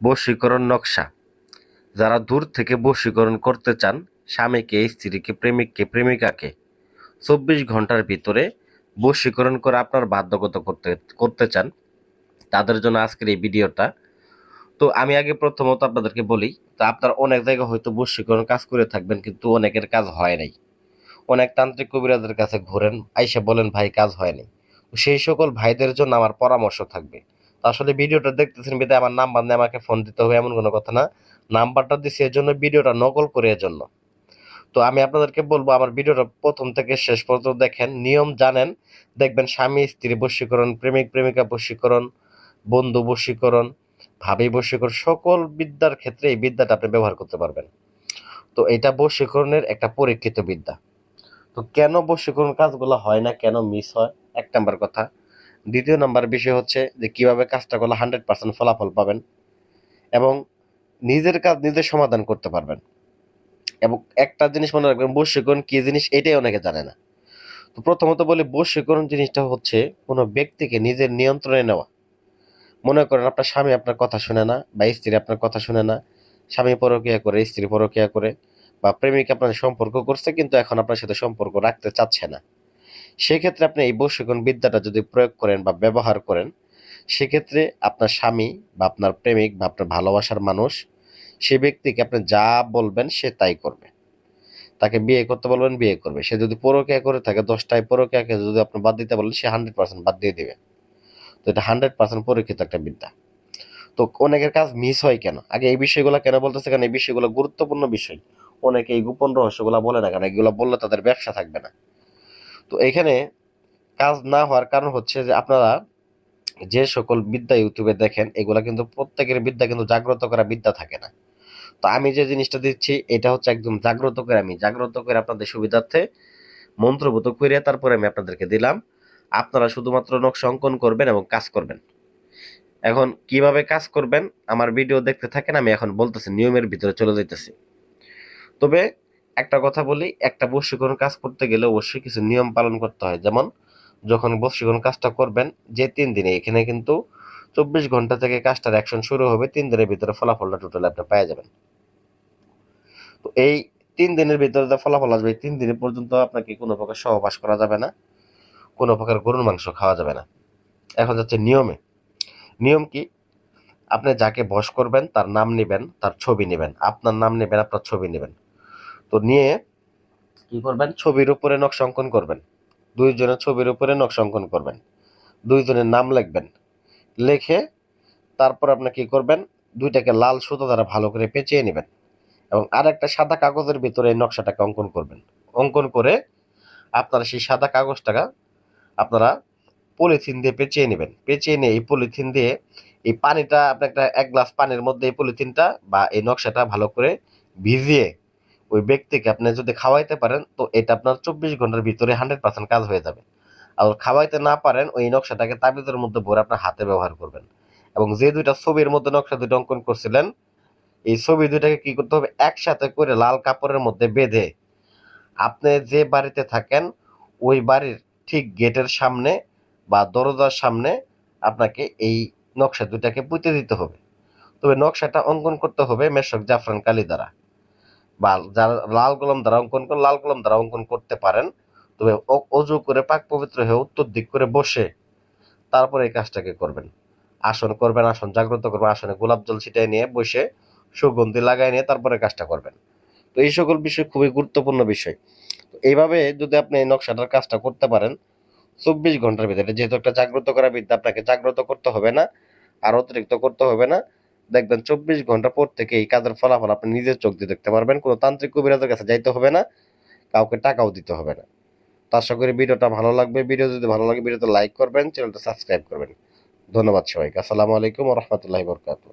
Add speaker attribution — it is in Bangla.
Speaker 1: বশীকরণ নকশা। যারা দূর থেকে বশীকরণ করতে চান, স্বামীকে, স্ত্রীকে, প্রেমিককে, প্রেমিকাকে, চব্বিশ ঘণ্টার ভিতরে বশীকরণ করে আপনার বাধ্যগত করতে করতে চান, তাদের জন্য আজকের এই ভিডিওটা। তো আমি আগে প্রথমত আপনাদেরকে বলি, তো আপনার অনেক জায়গায় হয়তো বশীকরণ কাজ করে থাকবেন, কিন্তু অনেকের কাজ হয় নাই। অনেক তান্ত্রিক কবিরাজের কাছে ঘোরেন, আইসা বলেন, ভাই, কাজ হয় নাই। সেই সকল ভাইদের জন্য আমার পরামর্শ থাকবে। আসলে ভিডিওটা দেখতেছেন বিদায় আমার নাম্বার নিয়ে আমাকে ফোন দিতে হবে, এমন কোনো কথা না। নাম্বারটা দিচ্ছি এর জন্য ভিডিওটা নকল করে এর জন্য তো আমি আপনাদেরকে বলব, আমার ভিডিওটা প্রথম থেকে শেষ পর্যন্ত দেখেন, নিয়ম জানেন। দেখবেন স্বামী, স্ত্রী বশীকরণ, প্রেমিক, প্রেমিকা বশীকরণ, বন্ধু বশীকরণ, ভাবি বশীকরণ, সকল বিদ্যার ক্ষেত্রে এই বিদ্যাটা আপনি ব্যবহার করতে পারবেন। তো এটা বশীকরণের একটা পরীক্ষিত বিদ্যা। তো কেন বশীকরণ কাজগুলো হয় না, কেন মিস হয়? এক নাম্বার কথা। দ্বিতীয় নাম্বার বিষয় হচ্ছে যে কীভাবে কাজটা করলে হান্ড্রেড পার্সেন্ট ফলাফল পাবেন এবং নিজের কাজ নিজে সমাধান করতে পারবেন। এবং একটা জিনিস মনে রাখবেন বশীকরণ কী জিনিস এটাই অনেকে জানে না। তো প্রথমত বলি বশীকরণ জিনিসটা হচ্ছে কোনো ব্যক্তিকে নিজের নিয়ন্ত্রণে নেওয়া। মনে করেন আপনার স্বামী আপনার কথা শুনে না বা স্ত্রী আপনার কথা শুনে না, স্বামী পরকিয়া করে, স্ত্রী পরকিয়া করে বা প্রেমিক আপনার সম্পর্ক করছে কিন্তু এখন আপনার সাথে সম্পর্ক রাখতে চাচ্ছে না। সেক্ষেত্রে আপনি এই বশীকরণ বিদ্যাটা যদি প্রয়োগ করেন বা ব্যবহার করেন, সেক্ষেত্রে আপনার স্বামী বা আপনার প্রেমিক বা আপনার ভালোবাসার মানুষ, সে ব্যক্তিকে আপনি যা বলবেন সে তাই করবে। তাকে বিয়ে করতে বলবেন, বিয়ে করবে। সে যদি পরকিয়া করে থাকে, দশটায় পরকিয়াকে যদি আপনি বাদ দিতে বলেন, সে হান্ড্রেড পার্সেন্ট বাদ দিয়ে দেবে। তো এটা হান্ড্রেড পার্সেন্ট পরীক্ষিত একটা বিদ্যা। তো অনেকের কাজ মিস হয় কেন? আগে এই বিষয়গুলো কেন বলতেছে? কারণ এই বিষয়গুলো গুরুত্বপূর্ণ বিষয়। অনেকে এই গোপন রহস্যগুলো বলে না, কারণ এগুলো বললে তাদের ব্যবসা থাকবে না। তো এখানে কাজ না হওয়ার কারণ হচ্ছে যে আপনারা যে সকল বিদ্যা ইউটিউবে দেখেন, এগুলা কিন্তু প্রত্যেকের বিদ্যা কিন্তু জাগ্রত করা বিদ্যা থাকে না। তো আমি যে জিনিসটা দিচ্ছি, এটা হচ্ছে একদম জাগ্রত করে আমি। জাগ্রত করে আপনাদের সুবিধার্থে মন্ত্রভূত করে তারপরে আমি আপনাদেরকে দিলাম। আপনারা শুধুমাত্র নকশা অঙ্কন করবেন এবং কাজ করবেন। এখন কীভাবে কাজ করবেন, আমার ভিডিও দেখতে থাকেন, আমি এখন বলতেছি, নিয়মের ভিতরে চলে যাইতেছি। তবে একটা কথা বলি, একটা বশীকরণ কাজ করতে গেলে অবশ্যই কিছু নিয়ম পালন করতে হয়। যেমন, যখন বশীকরণ কাজটা করবেন, যে তিন দিনে এখানে কিন্তু চব্বিশ ঘণ্টা থেকে কাজটার অ্যাকশন শুরু হবে, তিন দিনের ভিতরে ফলাফলটা টোটাল আপনি পেয়ে যাবেন। তো এই তিন দিনের ভিতরে যে ফলাফল আসবে তিন দিনের পর্যন্ত আপনাকে কোনো প্রকার সহবাস করা যাবে না, কোনো প্রকার গরুর মাংস খাওয়া যাবে না। এখন যাচ্ছে নিয়মে। নিয়ম কি? আপনি যাকে বস করবেন, তার নাম নেবেন, তার ছবি নেবেন। আপনার নাম নেবেন, আপনার ছবি নেবেন। তো নিয়ে কি করবেন? ছবির উপরে নকশা অঙ্কন করবেন। দুইজনের ছবির উপরে নকশা অঙ্কন করবেন। দুইজনের নাম লিখবেন। লিখে তারপর আপনি কি করবেন? দুইটাকে লাল সুতো দ্বারা ভালো করে পেঁচিয়ে নেবেন এবং আর একটা সাদা কাগজের ভিতরে এই নকশাটাকে অঙ্কন করবেন। অঙ্কন করে আপনারা সেই সাদা কাগজটাকে আপনারা পলিথিন দিয়ে পেঁচিয়ে নেবেন। পেঁচিয়ে নিয়ে এই পলিথিন দিয়ে এই পানিটা আপনি একটা এক গ্লাস পানির মধ্যে এই পলিথিনটা বা এই নকশাটা ভালো করে ভিজিয়ে ওই ব্যক্তিকে আপনি যদি খাওয়াইতে পারেন, তো এটা আপনার চব্বিশ ঘণ্টার ভিতরে হান্ড্রেড পার্সেন্ট কাজ হয়ে যাবে। আর খাওয়াইতে না পারেন, ওই নকশাটাকে তাবিজের মধ্যে ভরে আপনার হাতে ব্যবহার করবেন। এবং যে দুইটা ছবির মধ্যে নকশা দুটো অঙ্কন করছিলেন, এই ছবি দুইটাকে কি করতে হবে? একসাথে করে লাল কাপড়ের মধ্যে বেঁধে আপনি যে বাড়িতে থাকেন, ওই বাড়ির ঠিক গেটের সামনে বা দরজার সামনে আপনাকে এই নকশা দুটাকে পুঁতে দিতে হবে। তবে নকশাটা অঙ্কন করতে হবে মেশক জাফরান কালি দ্বারা। বা যারা লাল কলম দ্বারা অঙ্কন করে, লাল কলম দ্বারা অঙ্কন করতে পারেন, তবে অজু করে পাক পবিত্র হয়ে উত্তর দিক করে বসে তারপরে এই কাজটাকে করবেন। আসন করবেন, আসন জাগ্রত করবেন, আসনে গোলাপ জল ছিটাই নিয়ে বসে সুগন্ধি লাগাই নিয়ে তারপরে কাজটা করবেন। তো এই সকল বিষয় খুবই গুরুত্বপূর্ণ বিষয়। এইভাবে যদি আপনি এই নকশাটার কাজটা করতে পারেন, চব্বিশ ঘণ্টার ভিতরে, যেহেতু একটা জাগ্রত করা বিদ্যা, আপনাকে জাগ্রত করতে হবে না, আর অতিরিক্ত করতে হবে না দেখবেন চব্বিশ ঘণ্টা পর থেকে এই কাজের ফলাফল আপনি নিজের চোখ দিয়ে দেখতে পারবেন। কোনো তান্ত্রিক কবিরাজের কাছে যাইতে হবে না, কাউকে টাকাও দিতে হবে না। তো আশা করি ভিডিওটা ভালো লাগবে। ভিডিও যদি ভালো লাগে, ভিডিওতে লাইক করবেন, চ্যানেলটা সাবস্ক্রাইব করবেন। ধন্যবাদ সবাইকে। আসসালামু আলাইকুম রহমতুল্লাহ বরকাতুহ।